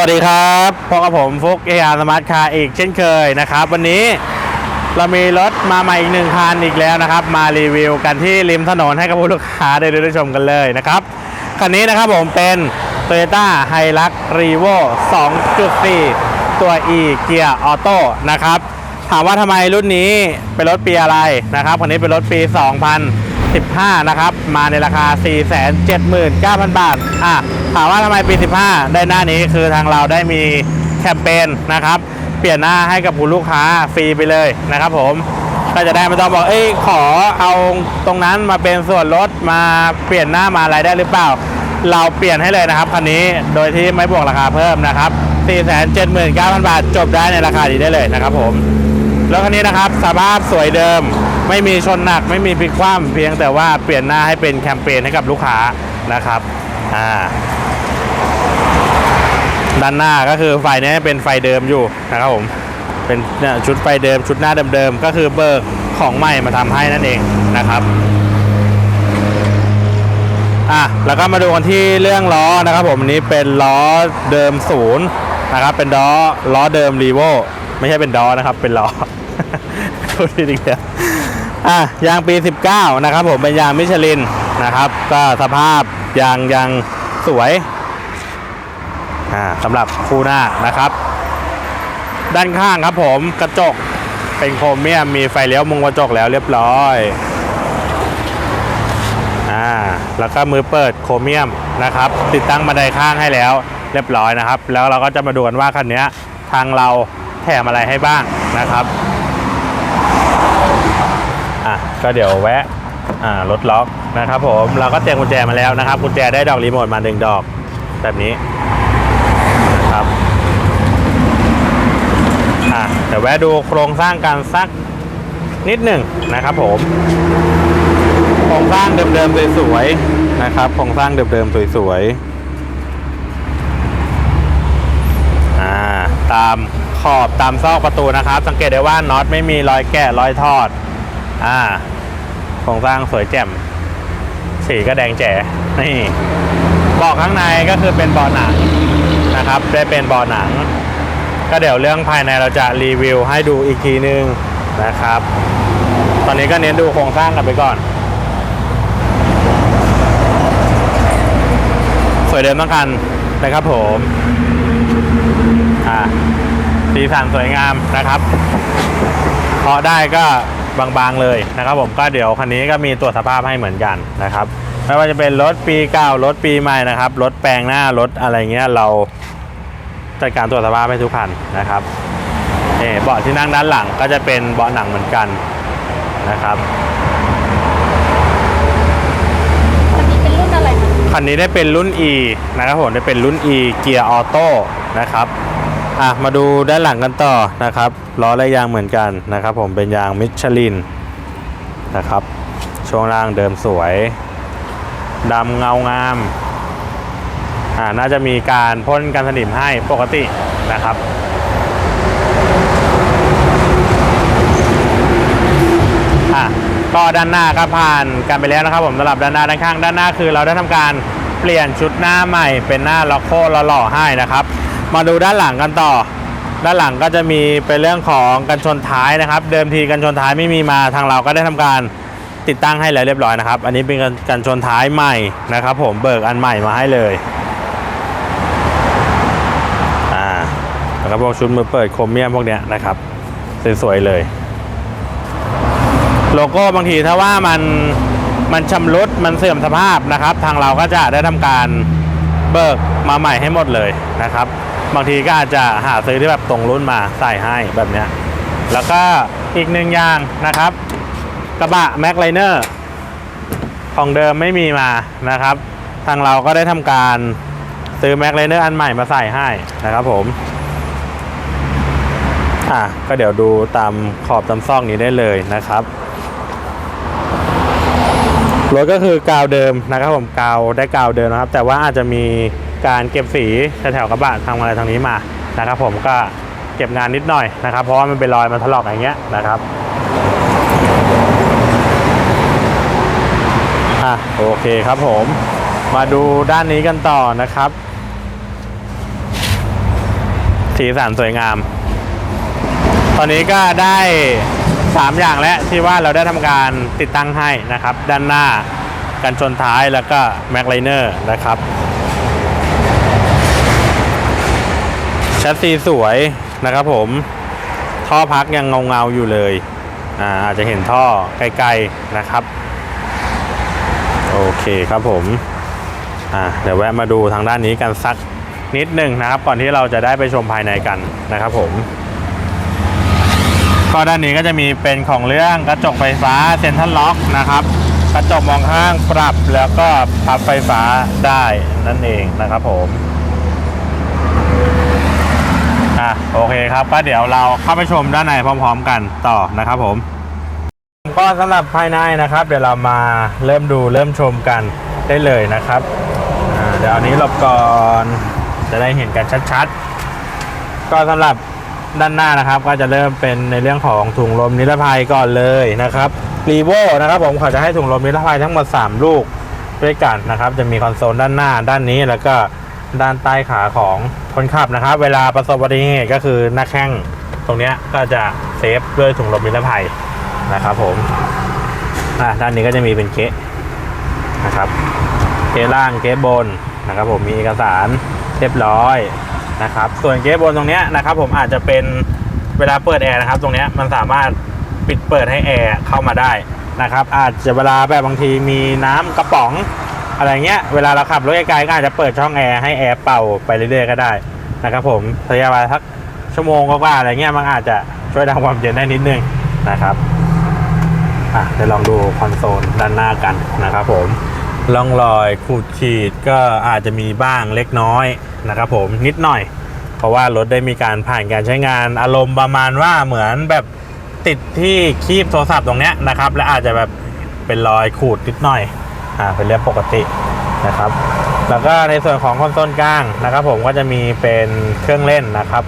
วัสดีครับพบกับผมฟุกเออาร์สมาร์ทคาร์อีกเช่นเคยนะครับ วันนี้เรามีรถมาใหม่อีกหนึ่งคันอีกแล้วนะครับ มารีวิวกันที่ริมถนนให้กับผู้ลูกค้าได้ดูชมกันเลยนะครับคันนี้นะครับผมเป็น Toyota h i l u x r e v o 2.4 ตัว E เกียร์ออโต้นะครับ ถามว่าทำไมรุ่นนี้เป็นรถปีอะไรนะครับคันนี้เป็นรถปี 15 นะครับ มาในราคา 479,000 บาท อะ ถามว่าทำไมปี 15 ได้หน้านี้คือทางเราได้มีแคมเปญนะครับ เปลี่ยนหน้าให้กับผู้ลูกค้าฟรีไปเลยนะครับผม ก็จะได้ไม่ต้องบอก เอ้ย ขอเอาตรงนั้นมาเป็นส่วนลดมาเปลี่ยนหน้ามาอะไรได้หรือเปล่า เราเปลี่ยนให้เลยนะครับคันนี้ โดยที่ไม่บวกราคาเพิ่มนะครับ 479,000 บาท จบได้ในราคานี้ได้เลยนะครับผมรถคันนี้นะครับสภาพสวยเดิม ไม่มีชนหนักไม่มีพลิกคว่ำเพียงแต่ว่าเปลี่ยนหน้าให้เป็นแคมเปญให้กับลูกค้านะครับอ่าด้านหน้าก็คือไฟนี้เป็นไฟเดิมอยู่นะครับผมเป็นชุดไฟเดิมชุดหน้าเดิมๆก็คือเบิกของใหม่มาทำให้นั่นเองนะครับอะแล้วก็มาดูกันที่เรื่องล้อนะครับผมอันนี้เป็นล้อเดิมศูนย์นะครับเป็นล้อล้อเดิมรีโวไม่ใช่เป็นดอนะครับเป็นล้อพูดผิดอีกแล้ว อะยางปี 19 นะครับผมเป็นยางมิชลินนะครับ ก็สภาพยางยังสวยอ่าสำหรับคู่หน้านะครับ ด้านข้างครับผมกระจกเป็นโครเมียมมีไฟเลี้ยวมุงกระจกแล้วเรียบร้อยอ่าแล้วก็มือเปิดโครเมียมนะครับ ติดตั้งบันไดข้างให้แล้วเรียบร้อยนะครับ แล้วเราก็จะมาดูกันว่าคันนี้ทางเราแถมอะไรให้บ้างนะครับ อะก็เดี๋ยวแวะอ่ารถล็อกนะครับผมเราก็เตรียมกุญแจมาแล้วนะครับกุญแจได้ดอกรีโมทมาหนึ่งดอก แบบนี้นะครับอะเดี๋ยวแวะดูโครงสร้างกันสักนิดหนึ่งนะครับผมโครงสร้างเดิมๆสวยๆนะครับโครงสร้างเดิมๆสวยๆอ่าตามขอบตามซอกประตูนะครับ สังเกตได้ว่าน็อตไม่มีรอยแกะรอยทอด อ่าโครงสร้างสวยแจ่ม สีก็แดงแจ๋นี่เบาะข้างในก็คือเป็นเบาะหนังนะครับ ได้เป็นเบาะหนัง ก็เดี๋ยวเรื่องภายในเราจะรีวิวให้ดูอีกทีนึงนะครับ ตอนนี้ก็เน้นดูโครงสร้างกันไปก่อน สวยเดิมทั้งคันนะครับผมอ่าสีสันสวยงามนะครับพาะได้ก็ บางๆเลยนะครับผมก็เดี๋ยวคันนี้ก็มีตรวจสภาพให้เหมือนกันนะครับไม่ว่าจะเป็นรถปีเก่ารถปีใหม่นะครับรถแปลงหน้ารถอะไรเงี้ยเราจัดการตรวจสภาพให้ทุกคันนะครับนี่เบาะที่นั่งด้านหลังก็จะเป็นเบาะหนังเหมือนกันนะครับคันนี้เป็นรุ่นอะไรคะคันนี้ได้เป็นรุ่น E นะครับผมได้เป็นรุ่น E เกียร์ออโต้นะครับ อะมาดูด้านหลังกันต่อนะครับล้อและยางเหมือนกันนะครับ ผมเป็นยางมิชลินนะครับ ช่วงล่างเดิมสวยดำเงางามอ่าน่าจะมีการพ่นกันสนิมให้ปกตินะครับอะก็ด้านหน้าก็ผ่านกันไปแล้วนะครับ ผมสำหรับด้านหน้าด้านข้างด้านหน้าคือเราได้ทำการเปลี่ยนชุดหน้าใหม่เป็นหน้าล็อกโคหล่อให้นะครับ มาดูด้านหลังกันต่อ ด้านหลังก็จะมีเป็นเรื่องของกันชนท้ายนะครับ เดิมทีกันชนท้ายไม่มีมาทางเราก็ได้ทำการติดตั้งให้แล้วเรียบร้อยนะครับ อันนี้เป็นกันกันชนท้ายใหม่นะครับ ผมเบิกอันใหม่มาให้เลยอ่าแล้วก็พวกชุดมือเปิดโครเมียมพวกเนี้ยนะครับสวยๆเลย โลโก้บางทีถ้าว่ามันมันชำรุดมันเสื่อมสภาพนะครับ ทางเราก็จะได้ทำการเบิกมาใหม่ให้หมดเลยนะครับ บางทีก็อาจจะหาซื้อที่แบบตรงรุ่นมาใส่ให้แบบเนี้ยแล้วก็อีกหนึ่งอย่างนะครับ กระบะแม็กไลเนอร์ของเดิมไม่มีมานะครับ ทางเราก็ได้ทำการซื้อแม็กไลเนอร์อันใหม่มาใส่ให้นะครับผมอะก็เดี๋ยวดูตามขอบตามซอกนี้ได้เลยนะครับรถก็คือกาวเดิมนะครับผมกาวได้กาวเดิมนะครับ แต่ว่าอาจจะมี การเก็บสีแถวๆกระบะทาอะไรทางนี้มานะครับผมก็เก็บงานนิดหน่อยนะครับ เพราะว่ามันเป็นรอยมันถลอกอย่างเงี้ยนะครับอะโอเคครับผม มาดูด้านนี้กันต่อนะครับ สีสันสวยงาม ตอนนี้ก็ได้ 3 อย่างแล้วที่ว่าเราได้ทำการติดตั้งให้นะครับ ด้านหน้ากันชนท้ายแล้วก็แม็กไลเนอร์นะครับ ชัดซีสวยนะครับผมท่อพักยังเงาเงาๆอยู่เลยอ่าอาจจะเห็นท่อไกลๆนะครับ โอเคครับผมอ่าเดี๋ยวแวะมาดูทางด้านนี้กันสักนิดหนึ่งนะครับ ก่อนที่เราจะได้ไปชมภายในกันนะครับผมก็ด้านนี้ก็จะมีเป็นของเรื่องกระจกไฟฟ้าเซ็นทรัลล็อกนะครับ กระจกมองข้างปรับแล้วก็พับไฟฟ้าได้นั่นเองนะครับผมอะ โอเคครับ ก็เดี๋ยวเราเข้าไปชมด้านในพร้อม ๆ กันต่อนะครับผมก็สำหรับภายในนะครับ เดี๋ยวเรามาเริ่มดูเริ่มชมกันได้เลยนะครับเดี๋ยวอันนี้หลบก่อนจะได้เห็นกันชัดๆ ก็สำหรับด้านหน้านะครับ ก็จะเริ่มเป็นในเรื่องของถุงลมนิรภัยก่อนเลยนะครับรีโวนะครับผมเขาจะให้ถุงลมนิรภัยทั้งหมด 3 ลูกด้วยกันนะครับ จะมีคอนโซลด้านหน้าด้านนี้แล้วก็ ด้านใต้ขาของคนขับนะครับ เวลาประสบอุบัติเหตุก็คือหน้าแข้งตรงนี้ก็จะเซฟด้วยถุงลมนิรภัยนะครับผมด้านนี้ก็จะมีเป็นเกะนะครับเกะล่างเกะบนนะครับ ผมมีเอกสารเรียบร้อยนะครับ ส่วนเกะบนตรงนี้นะครับ ผมอาจจะเป็นเวลาเปิดแอร์นะครับ ตรงนี้มันสามารถปิดเปิดให้แอร์เข้ามาได้นะครับ อาจจะเวลาแบบบางทีมีน้ำกระป๋อง อะไรเงี้ยเวลาเราขับรถไกลๆก็อาจจะเปิดช่องแอร์ให้แอร์เป่าไปเรื่อยๆก็ได้นะครับผมระยะเวลาสักชั่วโมงกว่าๆอะไรเงี้ยมันอาจจะช่วยดับความเย็นได้นิดนึงนะครับอะเดี๋ยวลองดูคอนโซลด้านหน้ากันนะครับผมร่องรอยขูดขีดก็อาจจะมีบ้างเล็กน้อยนะครับผมนิดหน่อย เพราะว่ารถได้มีการผ่านการใช้งานอารมณ์ประมาณว่าเหมือนแบบติดที่คีบโทรศัพท์ตรงเนี้ยนะครับ และอาจจะแบบเป็นรอยขูดนิดหน่อย อ่าเป็นเรื่องปกตินะครับ แล้วก็ในส่วนของคอนโซลกลางนะครับ ผมก็จะมีเป็นเครื่องเล่นนะครับ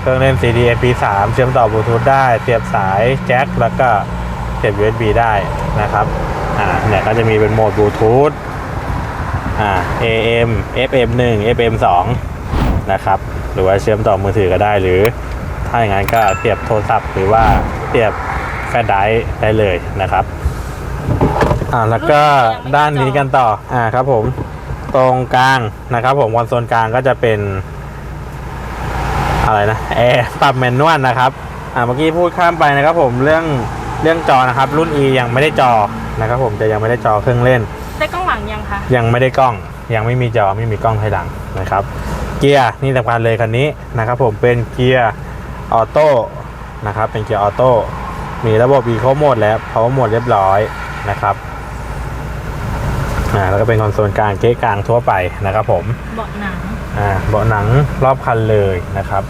เครื่องเล่น CD MP3 เชื่อมต่อบลูทูธได้เสียบสายแจ็คแล้วก็เสียบ USB ได้นะครับอ่าเนี่ยก็จะมีเป็นโหมดบลูทูธอ่า AM FM 1 FM 2นะครับ หรือว่าเชื่อมต่อมือถือก็ได้หรือถ้าอย่างนั้นก็เสียบโทรศัพท์หรือว่าเสียบแฟลชไดรฟ์ได้เลยนะครับ อ่าแล้วก็ด้านนี้กันต่ออ่าครับผมตรงกลางนะครับผมคอนโซลกลางก็จะเป็น อะไรนะแอร์ปรับแมนนวลนะครับอ่าเมื่อกี้พูดข้ามไปนะครับผมเรื่องเรื่องจอนะครับ รุ่น E ยังไม่ได้จอนะครับผมจะยังไม่ได้จอเครื่องเล่นได้กล้องหลังยังคะยังไม่ได้กล้องยังไม่มีจอไม่มีกล้องภายหลังนะครับ เกียร์นี่สำคัญเลยคันนี้นะครับผมเป็นเกียร์ออโต้นะครับเป็นเกียร์ออโต้มีระบบ Eco Mode และ Power Mode เรียบร้อยนะครับ อ่าแล้วก็เป็นคอนโซลกลางเก๊กลางทั่วไปนะครับผมเบาะหนัง อ่าเบาะหนังรอบคันเลยนะครับ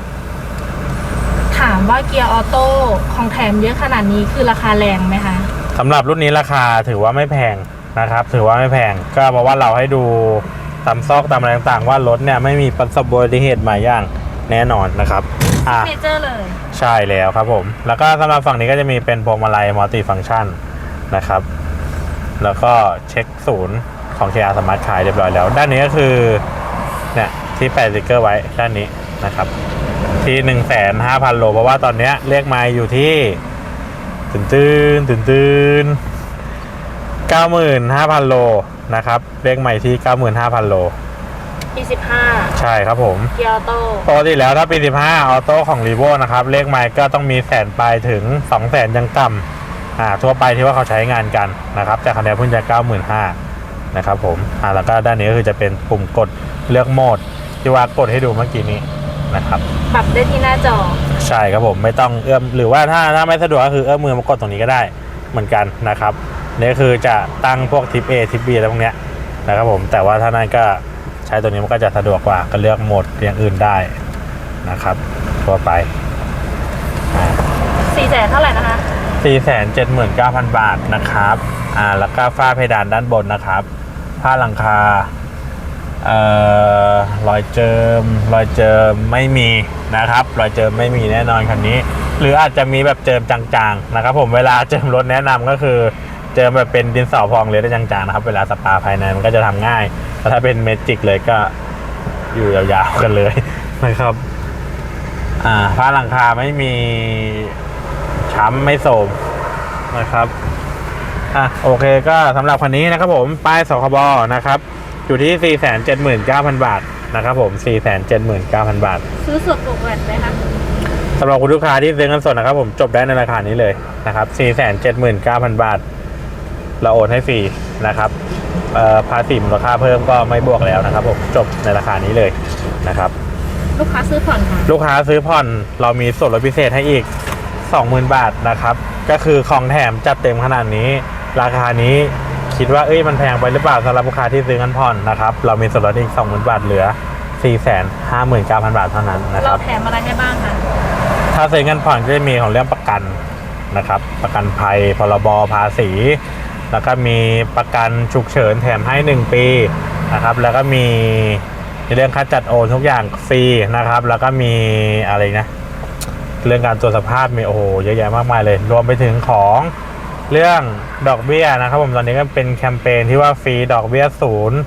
ถามว่าเกียร์ออโต้ของแถมเยอะขนาดนี้คือราคาแรงไหมคะสำหรับรุ่นนี้ราคาถือว่าไม่แพงนะครับ ถือว่าไม่แพงก็เพราะว่าเราให้ดูตามซอกตามอะไรต่างๆ ว่ารถเนี่ยไม่มีประสบอุบัติเหตุมาอย่างแน่นอนนะครับอะเนเจอร์เลย ใช่แล้วครับผม แล้วก็สำหรับฝั่งนี้ก็จะมีเป็นพวงมาลัยมัลติฟัง c t ชันนะครับ แล้วก็เช็คศูนย์ ของ KR Smart Car เรียบร้อยแล้ว ด้านนี้ก็คือเนี่ยที่แปะสติกเกอร์ไว้ด้านนี้นะครับ ที่1นึ่งแสนห้าพันโล เพราะว่าตอนเนี้ยเลขไมล์อยู่ที่ตื่นตื่นตื่นตื่นเก้าหมื่นห้าพันโลนะครับเลขใหม่ที่เก้าหมื่นห้าพันโลปี15 ใช่ครับผมเกียร์ออโต้ปกติแล้วถ้าปี15ออโต้ของ r ีโวนะครับเลขไมล์ก็ต้องมีแสนปลายถึง 2 0 0แสนยังต่ำอ่าทั่วไปที่ว่าเขาใช้งานกันนะครับ แต่คันนี้เพิ่งจะ 95,000 นะครับผมอ่าแล้วก็ด้านนี้ก็คือจะเป็นปุ่มกดเลือกโหมดที่ว่ากดให้ดูเมื่อกี้นี้นะครับปรับได้ที่หน้าจอ ใช่ครับผมไม่ต้องเอื้อมหรือว่าถ้าถ้าไม่สะดวกก็คือเอื้อมมือมากดตรงนี้ก็ได้เหมือนกันนะครับนี่คือจะตั้งพวกทิป A ทิป B อะไรพวกเนี้ยนะครับผมแต่ว่าถ้านั่นก็ใช้ตัวนี้มันก็จะสะดวกกว่าก็เลือกโหมดอย่างอื่นได้นะครับทั่วไป4แสนเท่าไหร่นะคะ479,000 บาทนะครับอ่าแล้วก็ฝ้าเพดานด้านบนนะครับ ผ้าหลังคาเอ่อรอยเจิมรอยเจิมไม่มีนะครับรอยเจิมไม่มีแน่นอนคันนี้ หรืออาจจะมีแบบเจิมจางๆนะครับ ผมเวลาเจิมรถแนะนำก็คือเจิมแบบเป็นดินสอพองเลยได้จางๆนะครับ เวลาสปาภายในมันก็จะทำง่ายแต่ถ้าเป็นเมจิกเลยก็อยู่ยาวๆกันเลยนะครับอ่าฝ้าหลังคาไม่มีช้ำไม่โสมนะครับ อะโอเคก็สำหรับคันนี้นะครับผมป้ายสคบนะครับอยู่ที่ 479,000 บาทนะครับผม 479,000 บาท ซื้อสดบวกแวดไหมคะสำหรับคุณลูกค้าที่ซื้อเงินสดนะครับผมจบได้ในราคานี้เลยนะครับ 479,000 บาท เราโอนให้ฟรีนะครับเอ่อภาษีมูลค่าเพิ่มก็ไม่บวกแล้วนะครับผมจบในราคานี้เลยนะครับ ลูกค้าซื้อผ่อนค่ะลูกค้าซื้อผ่อนเรามีส่วนลดพิเศษให้อีก 20,000 บาทนะครับ ก็คือของแถมจัดเต็มขนาดนี้ ราคานี้คิดว่าเอ้ยมันแพงไปหรือเปล่าสำหรับลูกค้าที่ซื้อเงินผ่อนนะครับ เรามีส่วนลดอีก 20,000 บาทเหลือ 459,000 บาทเท่านั้นนะคเรารับแถมอะไรให้บ้างคะ ถ้าซื้อเงินผ่อนก็จะมีของเรื่องประกันนะครับ ประกันภัย พรบ ภาษี แล้วก็มีประกันฉุกเฉินแถมให้ 1 ปีนะครับ แล้วก็มีในเรื่องค่าจัดโอนทุกอย่างฟรีนะครับ แล้วก็มีอะไรนะ เรื่องการตรวจสภาพมีโอ้โหเยอะแยะมากมายเลย รวมไปถึงของ เรื่องดอกเบี้ยนะครับผมตอนนี้ก็เป็นแคมเปญที่ว่าฟรีดอกเบี้ยศูนย์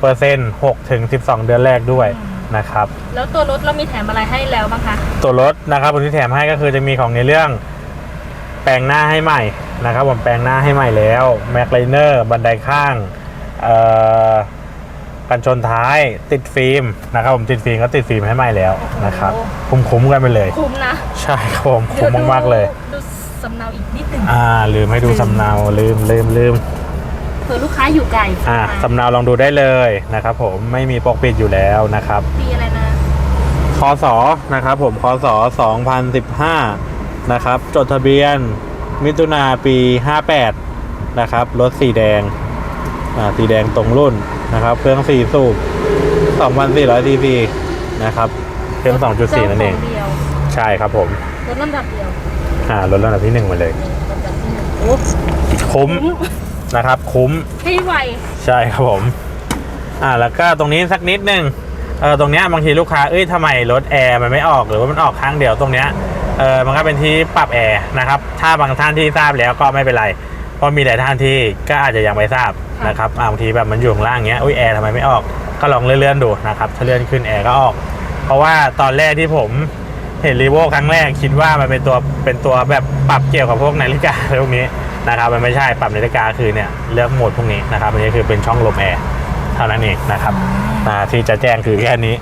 เปอร์เซ็นต์หกถึงสิบสองเดือนแรกด้วยนะครับ แล้วตัวรถเรามีแถมอะไรให้แล้วบ้างคะตัวรถนะครับผมที่แถมให้ก็คือจะมีของในเรื่อง แปลงหน้าให้ใหม่นะครับผมแปลงหน้าให้ใหม่แล้วแม็กไลเนอร์บันไดข้างเอ่อกันชนท้ายติดฟิล์มนะครับผมติดฟิล์มก็ติดฟิล์มให้ใหม่แล้วนะครับคุ้มๆกันไปเลย คุ้มนะ ใช่ครับผมคุ้มมากๆเลย ดูสำเนาอีกนิดหนึ่ง อ่าลืมให้ดูสำเนาลืมลืมลืมเผื่อลูกค้าอยู่ไกลอ่าสำเนาลองดูได้เลยนะครับ ผมไม่มีปกปิดอยู่แล้วนะครับปีอะไรนะคศนะครับ ผมคศ2015 นะครับ จดทะเบียนมิถุนาปี 58 นะครับรถสีแดงอ่าสีแดงตรงรุ่นนะครับ เครื่องสี่สูบ2,400 cc นะครับเครื่อง2.4 นั่นเองจ้าขเดียวใช่ครับผมรถลำดับเดียวอ่ารถระดับที่หนึ่งมาเลย คุ้มนะครับ คุ้มให้ไวใช่ครับผม อ่าแล้วก็ตรงนี้สักนิดนึงเออตรงเนี้ยบางทีลูกค้าเอ้ยทำไมรถแอร์มันไม่ออกหรือว่ามันออกข้างเดียวตรงเนี้ยเออมันก็เป็นที่ปรับแอร์นะครับ ถ้าบางท่านที่ทราบแล้วก็ไม่เป็นไรเพราะมีหลายท่านที่ก็อาจจะยังไม่ทราบนะครับอ่าบางทีแบบมันอยู่ข้างล่างเงี้ยอุ้ยแอร์ทำไมไม่ออกก็ลองเลื่อนๆดูนะครับถ้าเลื่อนขึ้นแอร์ก็ออก เพราะว่าตอนแรกที่ผม เห็นรีโวครั้งแรกคิดว่ามันเป็นตัวเป็นตัวแบบปรับเกี่ยวกับพวกนาฬิกาอะไรพวกนี้นะครับมันไม่ใช่ปรับนาฬิกาคือเนี่ยเลือกโหมดพวกนี้นะครับอันนี้คือเป็นช่องลมแอร์เท่านั้นเองนะครับอ่าที่จะแจ้งคือแค่นี้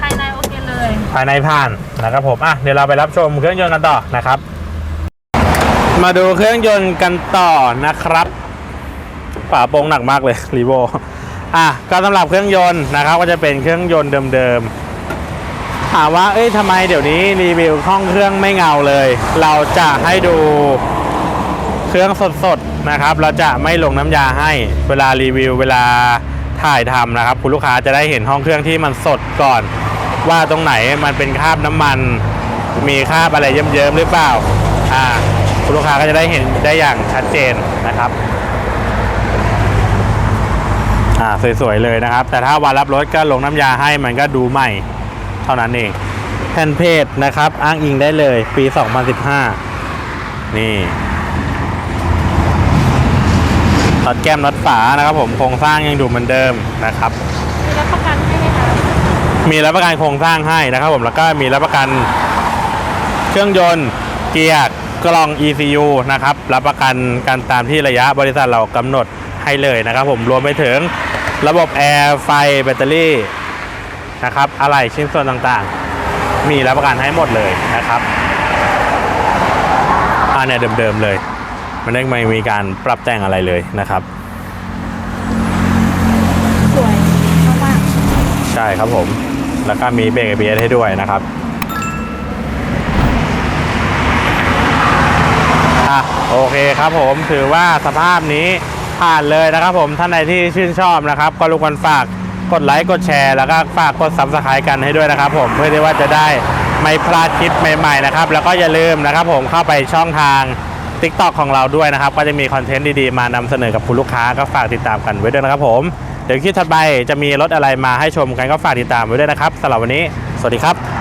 ภายในโอเคเลย ภายในผ่านนะครับผมอะเดี๋ยวเราไปรับชมเครื่องยนต์กันต่อนะครับ มาดูเครื่องยนต์กันต่อนะครับฝาโปรงหนักมากเลยรีโวอะก็สำหรับเครื่องยนต์นะครับก็จะเป็นเครื่องยนต์เดิมๆ ถามว่า เอ้ยทำไมเดี๋ยวนี้รีวิวห้องเครื่องไม่เงาเลย เราจะให้ดูเครื่องสดๆนะครับ เราจะไม่ลงน้ำยาให้ เวลารีวิว เวลาถ่ายทำนะครับ คุณลูกค้าจะได้เห็นห้องเครื่องที่มันสดก่อน ว่าตรงไหนมันเป็นคราบน้ำมัน มีคราบอะไรเยิ้มๆหรือเปล่า อ่า คุณลูกค้าก็จะได้เห็นได้อย่างชัดเจนนะครับอ่าสวยๆเลยนะครับ แต่ถ้าวันรับรถก็ลงน้ำยาให้มันก็ดูใหม่ เท่านั้นเอง แผ่นเพจนะครับ อ้างอิงได้เลยปี 2015 นี่ตัดแก้มน็อตฝานะครับผมโครงสร้างยังดูเหมือนเดิมนะครับ มีรับประกันให้ไหมคะมีรับประกันโครงสร้างให้นะครับผมแล้วก็มีรับประกันเครื่องยนต์เกียร์กล่อง ECU นะครับรับประกันกันตามที่ระยะบริษัทเรากำหนดให้เลยนะครับผมรวมไปถึงระบบแอร์ไฟแบตเตอรี่ นะครับอะไรชิ้นส่วนต่างๆ มีรับประกันให้หมดเลยนะครับอันเนี้ยเดิมๆเลย มันไม่มีการปรับแต่งอะไรเลยนะครับ สวยมากใช่ครับผม แล้วก็มีเบรก ABS ให้ด้วยนะครับอะโอเคครับผมถือว่าสภาพนี้ผ่านเลยนะครับผมท่านใดที่ชื่นชอบนะครับ ก็รบกวนฝาก กดไลค์กดแชร์แล้วก็ฝากกดซับสไครต์กันให้ด้วยนะครับ ผมเพื่อที่ว่าจะได้ไม่พลาดคลิปใหม่ๆนะครับ แล้วก็อย่าลืมนะครับผมเข้าไปช่องทาง TikTok ของเราด้วยนะครับ ก็จะมีคอนเทนต์ดีๆ มานำเสนอกับคุณลูกค้าก็ฝากติดตามกันไว้ด้วยนะครับ ผม เดี๋ยวคลิปถัดไปจะมีรถอะไรมาให้ชมกันก็ฝากติดตามไว้ด้วยนะครับสำหรับวันนี้ สวัสดีครับ